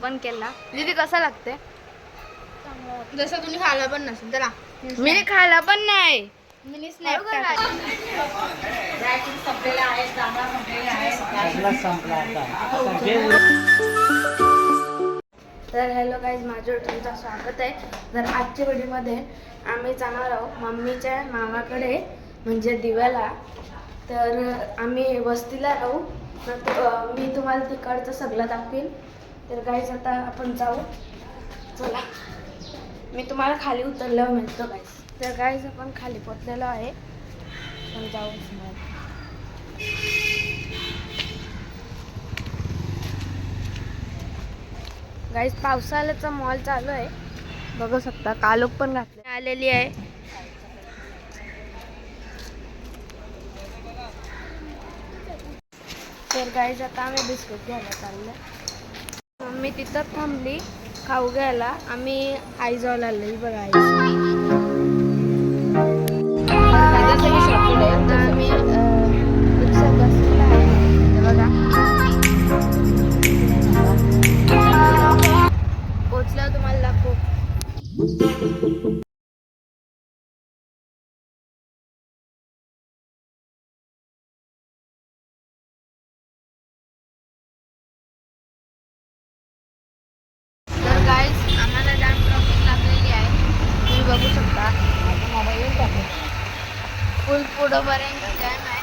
Open केला. दीदी कसा लागते जसं तुम्ही खाल्ला पण नसेल चला. मी खायला पण नाही. मिनी स्नॅप तर हॅलो गाईज माझ्यावर तुमचं स्वागत आहे. तर आजच्या व्हिडिओमध्ये आम्ही जाणार आहोत मम्मीच्या मामाकडे म्हणजे दिव्याला. तर आम्ही वस्तीला राहू. तर तो- अं, मी तुम्हाला तिकडचं सगळं दाखवेन. तर गाईज आता आपण जाऊ. चला. मी तुम्हाला खाली उतरल्यावर मिळतो गाईज तर गाईज आपण खाली पोचलेलो आहे. आपण जाऊ. गाईज पावसाळ्याचा मॉल चालू आहे. बघू शकता कालोख पण घातले. आलेली आहे. तर गाईज आता आम्ही बिस्किट घ्यायला चाललं मी तिथं थांबली खाऊ घ्यायला. आम्ही आई जाऊ आलो बघा आई गाईज आम्हाला जाम ट्रॉफिक लागलेली आहे. तुम्ही बघू शकता. फुल पुढंपर्यंत जॅम आहे.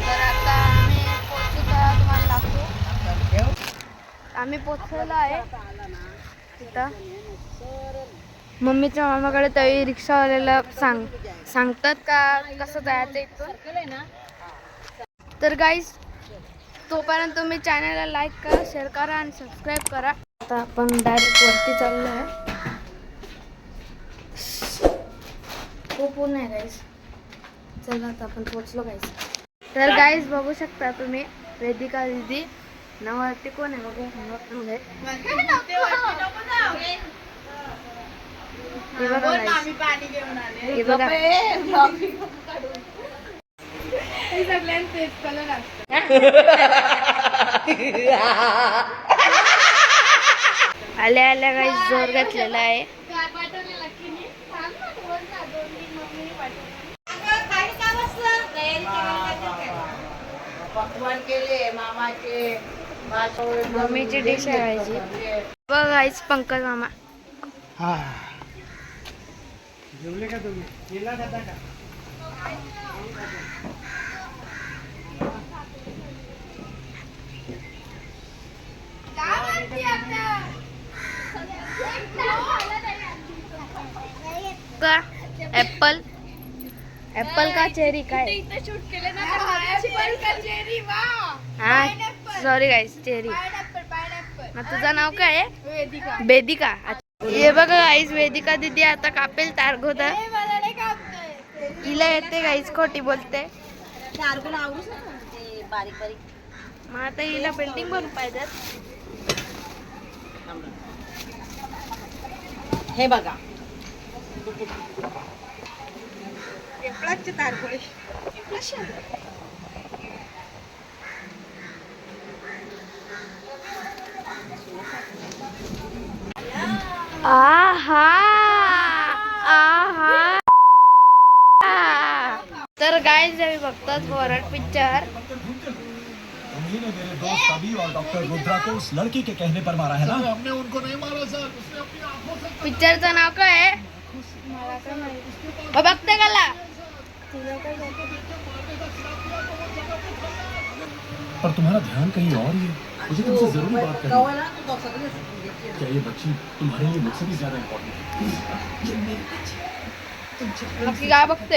तर आता आम्ही पोचू तर तुम्हाला दाखवू. आम्ही पोचलेलो आहे. तिथं. मम्मीच्या मामाकडे तरी रिक्षावाल्याला सांग सांगतात का कसं जायचं इथून? तर गाईज तोपर्यंत तुम्ही चॅनलला लाईक करा शेअर करा आणि सबस्क्राईब करा. आता आपण डायरेक्ट वरती चाललो आहे खूप ऊन आहे गाईज चला आता आपण पोचलो गाईज तर गाईज बघू शकता तुम्ही वेदिका दिदी नवरती कोण आहे बघू? नवरती हे बघा guys. पाणी घेऊन आले हे बघा. सगळ्यांना तेच कलर असतं आल्या आल्या काही जोर घातलेला आहे. मम्मीची डिश आहे बघ गाईच पंकज मामा. हा. जेवले का तुम्ही? केला खाता का का? ऍपल ऍपल का चेरी काय? इथे शूट केले ना तर हाताची पण कचेरी वा! हा सॉरी गाईस चेरी तुझं नाव काय आहे? वेदिका. वेदिका. अच्छा. हे बघा गाईस वेदिका दिदी आता कापेल तारगोदा. हिला येते गाईस खोटी बोलते. बारीक बारीक. मग आता हिला पेंटिंग बनवून पाहिजेत हे बघा. आहा आहा. तर गाय जरी बघतात वरट पिक्चर उन्हीं ने मेरे दोस्त अभी और डॉक्टर रुद्रा को उस लड़की के कहने पर मारा है ना? हमने उनको नहीं मारा सर। उसने अपनी आँखों से पिक्चरचं नाव काय आहे मग बघते कला पर तुम्हारा ध्यान कहीं और ही है। मुझे तुमसे ज़रूरी बात करनी है। क्या ये बच्ची तुम्हारे लिए मुझसे भी ज़्यादा इम्पोर्टेंट है? नक्की काय बघते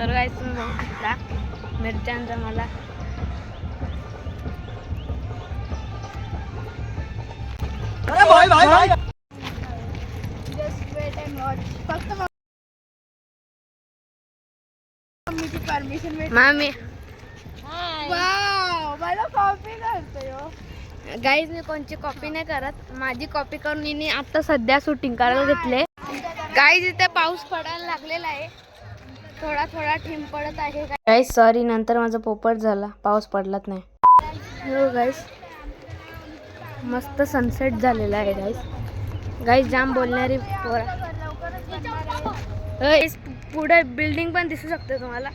तर काय तुम्ही बघू शकता मिरच्यांचा मला. परमिशन मामी. कॉपी करतोय हो. गाईज मी कोणची कॉपी नाही करत. माझी कॉपी करून आता सध्या शूटिंग करायला घेतले. गाईज इथे पाऊस पडायला लागलेला आहे. थोडा थोडा ठिम पडत आहे. गाईस सॉरी नंतर माझा पोपट झाला. पाऊस पडलाच नाही. हो गाईस मस्त सनसेट झालेला आहे गाईस गाईस जाम बोलणारी पोरा. पुढे बिल्डिंग पण दिसू शकते तुम्हाला.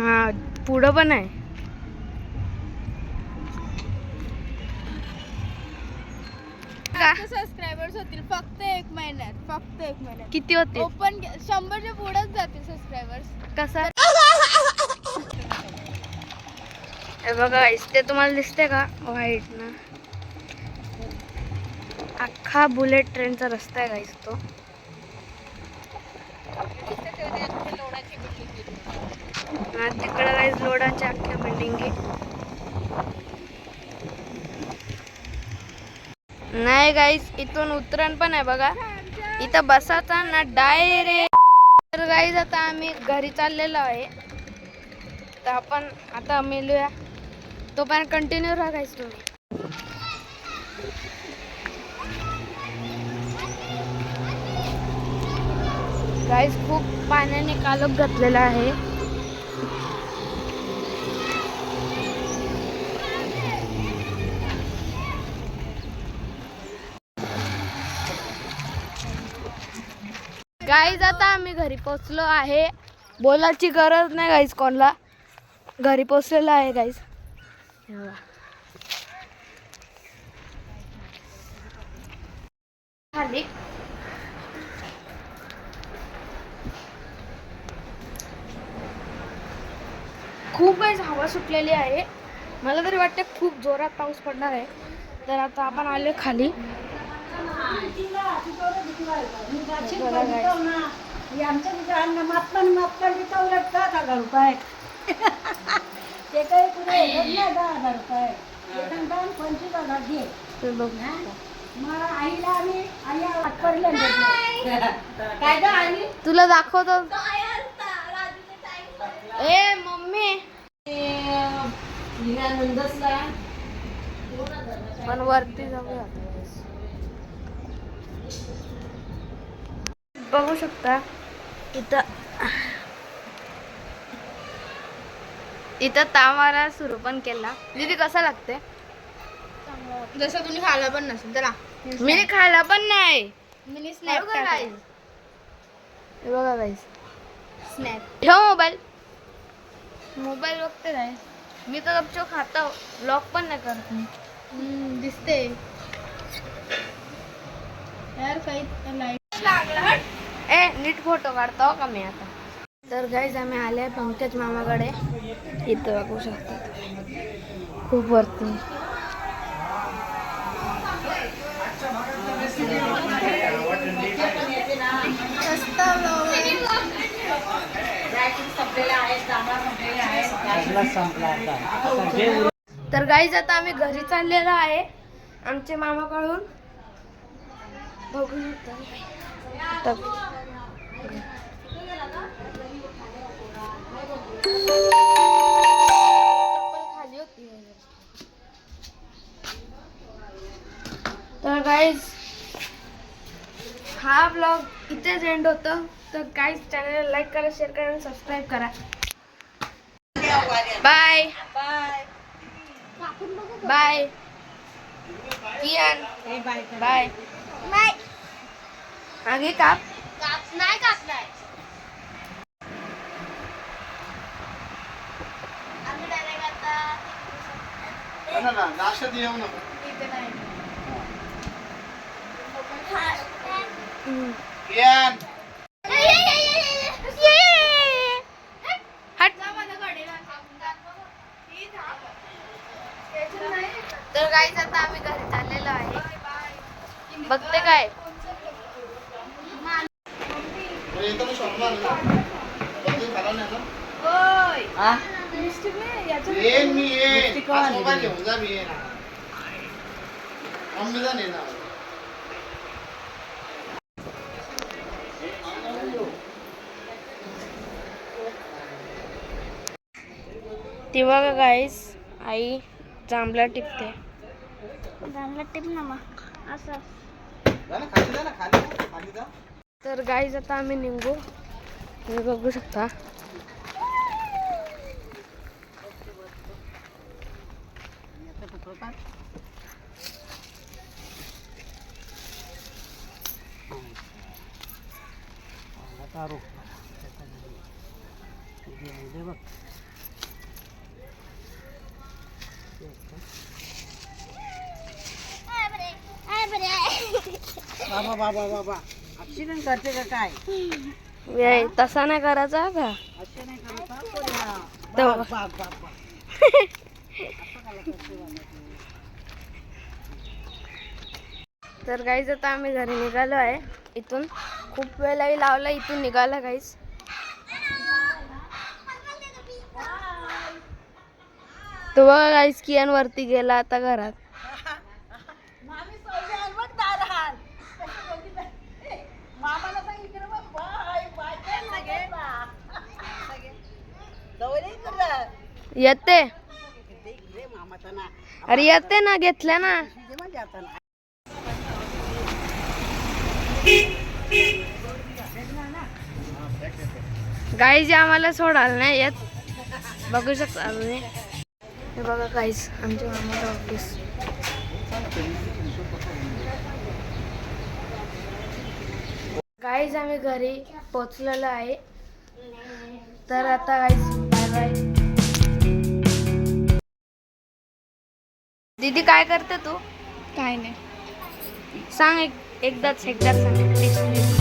हा पुढं पण आहे. सबस्क्रायबर्स होतील फक्त एक महिन्यात फक्त एक महिन्यात. किती होते ओपन शंभरच्या पुढेच जातील सबस्क्रायबर्स कसा? हे बघा इथे तुम्हाला दिसते का? व्हाईट ना. अख्खा बुलेट ट्रेनचा रस्ता आहे गाईस तो. तिकडं गाईस लोडांच्या अख्ख्या बिल्डिंगी नाही गाईस इथून उतरण पण आहे बघा. इथं बसाचा ना डायरेक्ट तर गाईज आता आम्ही घरी चाललेलो आहे. तर आपण आता मिळूया तोपर्यंत कंटिन्यू राहा गाईज तुम्ही. गाईज खूप पाण्याने कालोख घातलेला आहे गाईज आता आम्ही घरी पोचलो आहे. बोलायची गरज नाही गाईज कोणला. घरी पोचलेलो आहे गाईज खाली खूप गाईज हवा सुटलेली आहे. मला तरी वाटते खूप जोरात पाऊस पडणार आहे. तर आता आपण आले खाली. आमच्या दुकान मापन मापन विकवलं दहा हजार रुपये. ते काही नाही दहा हजार रुपये. एखादं पंचवीस हजार घे. ते बघ. मग आईला आम्ही आई आठवडले काय ग आई तुला दाखवतो. ए मम्मी. पण वरती जाऊया. बघू शकता. इथं इथं तामारा सुरू पण केला. दीदी कसा लागते जसं तुम्ही खाल्ला पण नसेल चला. मी खायला पण नाही. Mini guys. हे बघा गाईस स्नॅप ठेव मोबाईल. मोबाईल बघते काय? मी तर गपचूप खातो. लॉक पण नाही करत मी. दिसते यार काही लाइट ए नीट फोटो काढतो का मी आता? तर गाईज आम्ही आले पंकज मामाकडे. इथं बघू शकतात खूप वरती. तर गाईज आता आम्ही घरी चाललेलो आहे आमच्या मामाकडून. बघू शकता तर चप्पल खाली होती तर गाईज हा ब्लॉग इथेच एंड होतो. तर गाईज चॅनलला लाईक करा शेअर करा आणि सबस्क्राईब करा. बाय बाय कियान बाय नाही आगे काप. काप नाही आता नाश्ता येऊ नको इथे नाही कियान हट तर गाईज आता आम्ही घरी चाललेलो आहे बघते काय येतो मी शॉपला बघून झाला नाही ना येईन मी येईन आज मोबाईल घेऊन जा मी येईन मम्मी जा ना ती बघा गाईस आई जांभळा टिपते. जांभळा टिप ना मग असं. जा ना खाली जा ना खाली जा, खाली जा. तर गाईज आता आम्ही निघू. तुम्ही बघू शकता. बाबा बाबा बाबा. ऍक्सिडेंट करते का काय? तसा नाही करायचा का? असे नाही बाप, बाप. तर गाईज आता आम्ही घरी निघालो आहे. इथून खूप वेळाही लावला इथून निघाला गाईज तो बघा गाईज कियान वरती गेला आता घरात. येते. अरे येते ना घेतल्या ना. म्हणजे आता ना. गाईज आम्हाला सोडायला नाही येत. बघू शकता तुम्ही. हे बघा गाईज आमच्या मामाचं ऑफिस गाईज आम्ही घरी पोचलेलो आहे. तर आता गाईज बाय बाय दीदी काय करते तू? काय नाही. सांग एक एकदाच एकदा सांग. Please please